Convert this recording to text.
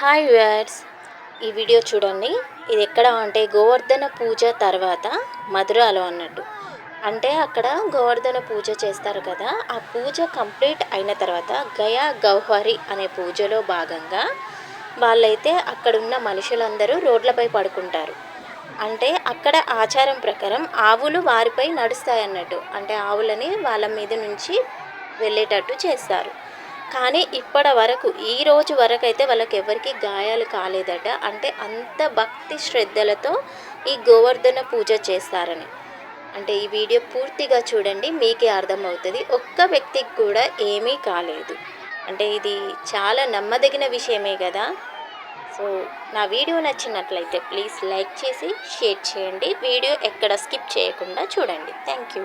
Hi viewers ఈ video చూడండి. ఇది ఎక్కడ అంటే గోవర్ధన పూజ తర్వాత మధురాలో అన్నట్టు. అంటే అక్కడ గోవర్ధన పూజ చేస్తారు కదా. ఆ పూజ కంప్లీట్ అయిన తర్వాత గయా గౌహరి అనే పూజలో భాగంగా వాళ్ళైతే అక్కడున్న మనుషులందరూ రోడ్లపై పడుకుంటారు. అంటే అక్కడ ఆచారం ప్రకారం ఆవులు వారిపై నడుస్తాయి అన్నట్టు అంటే ఆవులని వాళ్ళ మీద నుంచి వెళ్ళేటట్టు చేస్తారు. కానీ ఇప్పటి వరకు ఈ రోజు వరకు అయితే వాళ్ళకి ఎవరికి గాయాలు కాలేదట. అంటే అంత భక్తి శ్రద్ధలతో ఈ గోవర్ధన పూజ చేస్తారని. అంటే ఈ వీడియో పూర్తిగా చూడండి మీకే అర్థమవుతుంది. ఒక్క వ్యక్తికి కూడా ఏమీ కాలేదు. అంటే ఇది చాలా నమ్మదగిన విషయమే కదా. సో నా వీడియో నచ్చినట్లయితే ప్లీజ్ లైక్ చేసి షేర్ చేయండి. వీడియో ఎక్కడ స్కిప్ చేయకుండా చూడండి. Thank you.